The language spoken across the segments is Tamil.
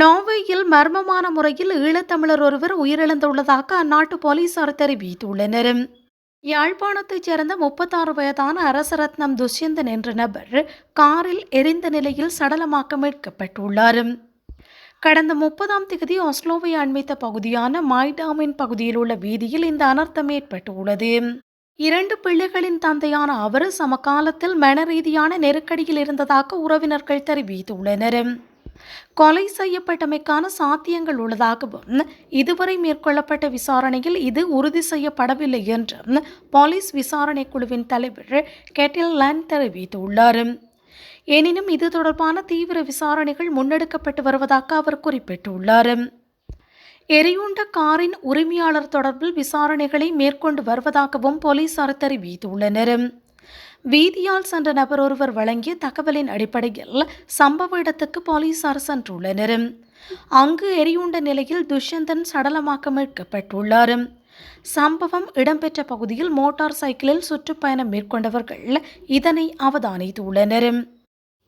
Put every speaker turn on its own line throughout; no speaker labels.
நார்வேயில் மர்மமான முறையில் ஈழத்தமிழர் ஒருவர் உயிரிழந்துள்ளதாக அந்நாட்டு போலீசார் தெரிவித்துள்ளனர். யாழ்ப்பாணத்தைச் சேர்ந்த முப்பத்தாறு வயதான அரசரத்னம் துஷ்யந்தன் என்ற நபர் காரில் எரிந்த நிலையில் சடலமாக்க மீட்கப்பட்டுள்ளார். கடந்த முப்பதாம் தேதி ஆஸ்லோவை அண்மித்த பகுதியான மைடாமின் பகுதியில் உள்ள வீதியில் இந்த அனர்த்தம் ஏற்பட்டுள்ளது. இரண்டு பிள்ளைகளின் தந்தையான அவர் சமகாலத்தில் மனரீதியான நெருக்கடியில் இருந்ததாக உறவினர்கள் தெரிவித்துள்ளனர். கொலை செய்யப்பட்டமைக்கான சாத்தியங்கள் உள்ளதாகவும் இதுவரை மேற்கொள்ளப்பட்ட விசாரணையில் இது உறுதி செய்யப்படவில்லை என்று போலீஸ் விசாரணை குழுவின் தலைவர் கெட்டில் லேண்ட் தெரிவித்துள்ளார். எனினும் இது தொடர்பான தீவிர விசாரணைகள் முன்னெடுக்கப்பட்டு வருவதாக அவர் குறிப்பிட்டுள்ளார். எரியுண்ட காரின் உரிமையாளர் தொடர்பில் விசாரணைகளை மேற்கொண்டு வருவதாகவும் போலீசார் தெரிவித்துள்ளனர். வீதியால் சென்ற நபர் ஒருவர் வழங்கிய தகவலின் அடிப்படையில் சம்பவ இடத்துக்கு போலீசார் சென்றுள்ளனர். அங்கு எரியுண்ட நிலையில் துஷ்யந்தன் சடலமாக்க மீட்கப்பட்டுள்ளார். சம்பவம் இடம்பெற்ற பகுதியில் மோட்டார் சைக்கிளில் சுற்றுப்பயணம் மேற்கொண்டவர்கள் இதனை அவதானித்துள்ளனர்.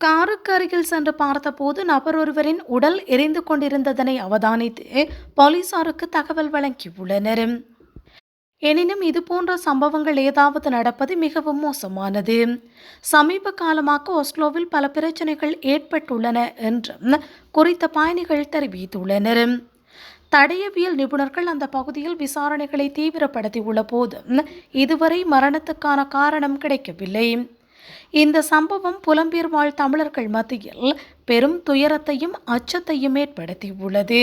காருக்கு அருகில் சென்று பார்த்தபோது நபர் ஒருவரின் உடல் எரிந்து கொண்டிருந்ததனை அவதானித்து போலீசாருக்கு தகவல் வழங்கியுள்ளனர். எனினும் இது போன்ற சம்பவங்கள் ஏதாவது நடப்பது மிகவும் மோசமானது. சமீப காலமாக ஒஸ்லோவில் பல பிரச்சனைகள் ஏற்பட்டுள்ளன என்றும் குறித்த பயணிகள் தெரிவித்துள்ளனர். தடயவியல் நிபுணர்கள் அந்த பகுதியில் விசாரணைகளை தீவிரப்படுத்தியுள்ள போதும் இதுவரை மரணத்துக்கான காரணம் கிடைக்கவில்லை. இந்த சம்பவம் புலம்பெயர் வாழ் தமிழர்கள் மத்தியில் பெரும் துயரத்தையும் அச்சத்தையும் ஏற்படுத்தியுள்ளது.